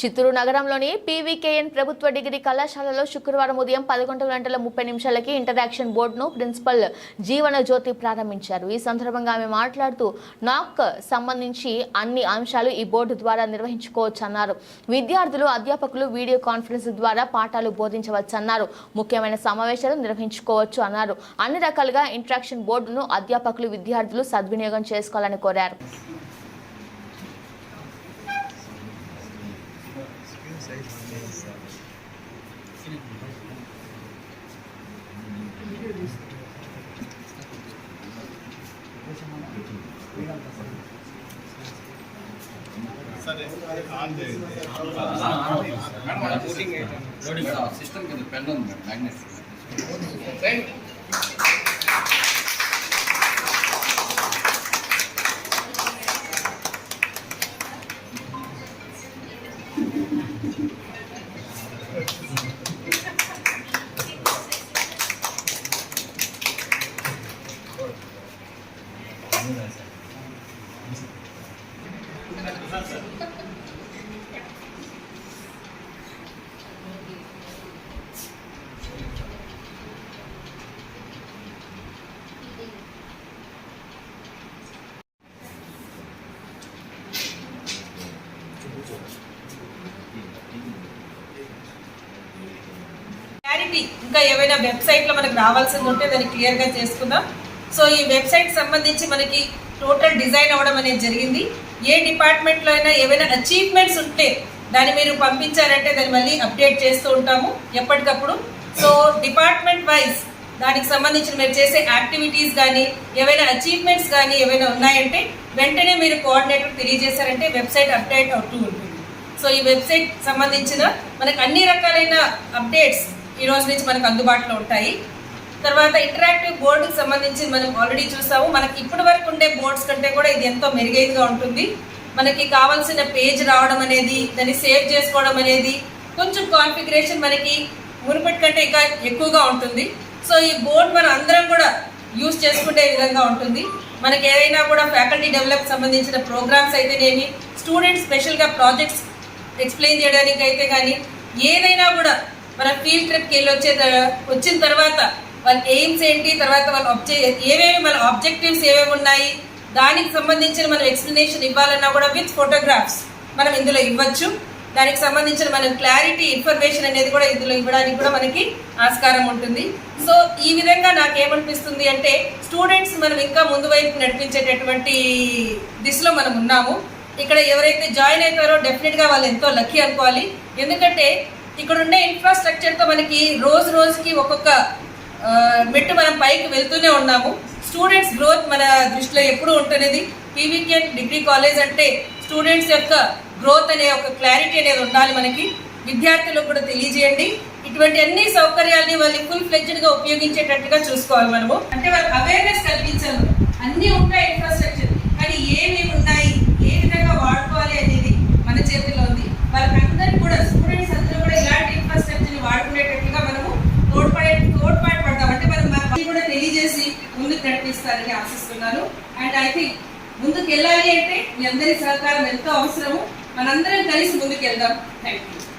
చిత్తూరు నగరంలోని పీవీకేఎన్ ప్రభుత్వ డిగ్రీ కళాశాలలో శుక్రవారం ఉదయం పదకొండు గంటల ముప్పై నిమిషాలకి ఇంటరాక్షన్ బోర్డును ప్రిన్సిపల్ జీవన జ్యోతి ప్రారంభించారు. ఈ సందర్భంగా ఆమె మాట్లాడుతూ నాక్ సంబంధించి అన్ని అంశాలు ఈ బోర్డు ద్వారా నిర్వహించుకోవచ్చు అన్నారు విద్యార్థులు అధ్యాపకులు వీడియో కాన్ఫరెన్స్ ద్వారా పాఠాలు బోధించవచ్చన్నారు. ముఖ్యమైన సమావేశాలు నిర్వహించుకోవచ్చు అన్నారు. అన్ని రకాలుగా ఇంటరాక్షన్ బోర్డును అధ్యాపకులు విద్యార్థులు సద్వినియోగం చేసుకోవాలని కోరారు. సిస్టమ్ కింద పెన్ ఉంది మేడం మ్యాగ్నెట్ క్లారిటీ ఇంకా ఏవైనా వెబ్సైట్లో మనకు రావాల్సింది ఉంటే దాన్ని క్లియర్గా చేసుకుందాం. సో ఈ వెబ్సైట్ సంబంధించి మనకి టోటల్ డిజైన్ అవ్వడం అనేది జరిగింది. ఏ డిపార్ట్మెంట్లో అయినా ఏవైనా అచీవ్మెంట్స్ ఉంటే దాన్ని మీరు పంపించారంటే దాన్ని మళ్ళీ అప్డేట్ చేస్తూ ఉంటాము ఎప్పటికప్పుడు. సో డిపార్ట్మెంట్ వైజ్ దానికి సంబంధించిన మీరు చేసే యాక్టివిటీస్ కానీ ఏవైనా అచీవ్మెంట్స్ కానీ ఏవైనా ఉన్నాయంటే వెంటనే మీరు కోఆర్డినేటర్ తెలియజేశారంటే వెబ్సైట్ అప్డేట్ అవుతూ ఉంటుంది. సో ఈ వెబ్సైట్ సంబంధించిన మనకు అన్ని రకాలైన అప్డేట్స్ ఈ రోజు నుంచి మనకు అందుబాటులో ఉంటాయి. తర్వాత ఇంటరాక్టివ్ బోర్డుకి సంబంధించి మనం ఆల్రెడీ చూసాము. మనకి ఇప్పటి వరకు ఉండే బోర్డ్స్ కంటే కూడా ఇది ఎంతో మెరుగైనగా ఉంటుంది. మనకి కావాల్సిన పేజ్ రావడం అనేది దాన్ని సేవ్ చేసుకోవడం అనేది కొంచెం కాన్ఫిగరేషన్ మనకి మునుపటి కంటే ఇంకా ఎక్కువగా ఉంటుంది. సో ఈ బోర్డ్ మనం అందరం కూడా యూస్ చేసుకునే విధంగా ఉంటుంది. మనకి ఏదైనా కూడా ఫ్యాకల్టీ డెవలప్ సంబంధించిన ప్రోగ్రామ్స్ అయితేనేమి స్టూడెంట్స్ స్పెషల్గా ప్రాజెక్ట్స్ ఎక్స్ప్లెయిన్ చేయడానికి అయితే కానీ ఏదైనా కూడా మన ఫీల్డ్ ట్రిప్కి వెళ్ళి వచ్చే త- వచ్చిన తర్వాత వాళ్ళ ఎయిమ్స్ ఏంటి తర్వాత వాళ్ళ ఆబ్జె ఏవేవి మన ఆబ్జెక్టివ్స్ ఏవేవి ఉన్నాయి దానికి సంబంధించిన మనం ఎక్స్ప్లెనేషన్ ఇవ్వాలన్నా కూడా విత్ ఫోటోగ్రాఫ్స్ మనం ఇందులో ఇవ్వచ్చు. దానికి సంబంధించిన మనం క్లారిటీ ఇన్ఫర్మేషన్ అనేది కూడా ఇందులో ఇవ్వడానికి కూడా మనకి ఆస్కారం ఉంటుంది. సో ఈ విధంగా నాకేమనిపిస్తుంది అంటే స్టూడెంట్స్ మనం ఇంకా ముందు వైపు నడిపించేటటువంటి దిశలో మనం ఉన్నాము. ఇక్కడ ఎవరైతే జాయిన్ అవుతారో డెఫినెట్గా వాళ్ళు ఎంతో లక్కీ అనుకోవాలి. ఎందుకంటే ఇక్కడ ఉండే ఇన్ఫ్రాస్ట్రక్చర్తో మనకి రోజు రోజుకి ఒక్కొక్క మెట్టు మనం పైకి వెళ్తూనే ఉన్నాము. స్టూడెంట్స్ గ్రోత్ మన దృష్టిలో ఎప్పుడు ఉంటున్నది పీవీకేఎన్ డిగ్రీ కాలేజ్ అంటే స్టూడెంట్స్ యొక్క గ్రోత్ అనే ఒక క్లారిటీ అనేది ఉండాలి మనకి. విద్యార్థులకు కూడా తెలియజేయండి. ఇటువంటి అన్ని సౌకర్యాల్ని వాళ్ళు ఫుల్ ఫ్లెడ్జ్డ్గా ఉపయోగించేటట్టుగా చూసుకోవాలి మనము. అంటే వాళ్ళకి అవేర్నెస్ కల్పించాలి. అన్నీ ఉంటాయి ఇన్ఫ్రాస్ట్రక్చర్ కానీ ఏమేమి ఉన్నాయి ఏ విధంగా వాడుకోవాలి అనేది మన చేతిలో ఉంది వాళ్ళకందరికీ కూడా స్టూడెంట్స్ అందరూ కూడా ఇలాంటి ఇన్ఫ్రాస్ట్రక్చర్ని వాడుకునేటట్టుగా మనము తోడ్పడే తోడ్పాటు పడతాం అంటే మనం మనకి కూడా తెలియజేసి ముందుకు నడిపిస్తారని ఆశిస్తున్నాను అండ్ ఐ థింక్ ముందుకెళ్ళాలి అంటే మీ అందరి సహకారం ఎంతో అవసరము. మనందరం కలిసి ముందుకెళ్దాం. Thank you